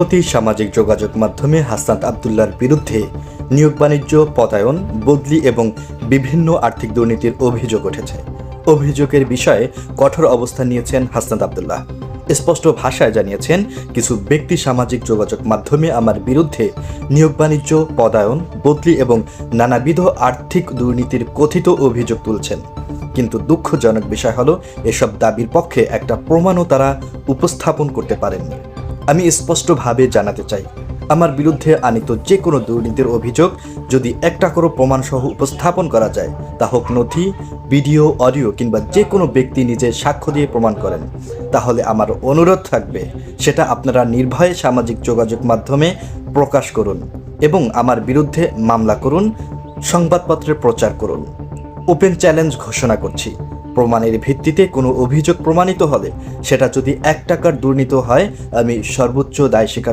প্রতি সামাজিক যোগাযোগ মাধ্যমে হাসনাত আবদুল্লার বিরুদ্ধে নিয়োগ বাণিজ্য, পদায়ন, বদলি এবং বিভিন্ন আর্থিক দুর্নীতির অভিযোগ উঠেছে। অভিযোগের বিষয়ে কঠোর অবস্থান নিয়েছেন হাসনাত আবদুল্লাহ। স্পষ্ট ভাষায় জানিয়েছেন, কিছু ব্যক্তি সামাজিক যোগাযোগ মাধ্যমে আমার বিরুদ্ধে নিয়োগ বাণিজ্য, পদায়ন, বদলি এবং নানাবিধ আর্থিক দুর্নীতির কথিত অভিযোগ তুলছেন। কিন্তু দুঃখজনক বিষয় হলো, এসব দাবির পক্ষে একটা প্রমাণও তারা উপস্থাপন করতে পারেননি। আমি স্পষ্টভাবে জানাতে চাই, আমার বিরুদ্ধে আনিত যে কোনো দুর্নীতির অভিযোগ যদি একটা করে প্রমাণসহ উপস্থাপন করা যায়, তা হোক নথি, ভিডিও, অডিও কিংবা যে কোনো ব্যক্তি নিজে সাক্ষ্য দিয়ে প্রমাণ করেন। তাহলে আমার অনুরোধ থাকবে, সেটা আপনারা নির্ভয়ে সামাজিক যোগাযোগ মাধ্যমে প্রকাশ করুন এবং আমার বিরুদ্ধে মামলা করুন, সংবাদপত্রে প্রচার করুন। ওপেন চ্যালেঞ্জ ঘোষণা করছি। প্রমাণের ভিত্তিতে কোনো অভিযোগ প্রমাণিত হলে সেটা যদি এক টাকার দুর্নীত হয়, আমি সর্বোচ্চ দায় স্বীকার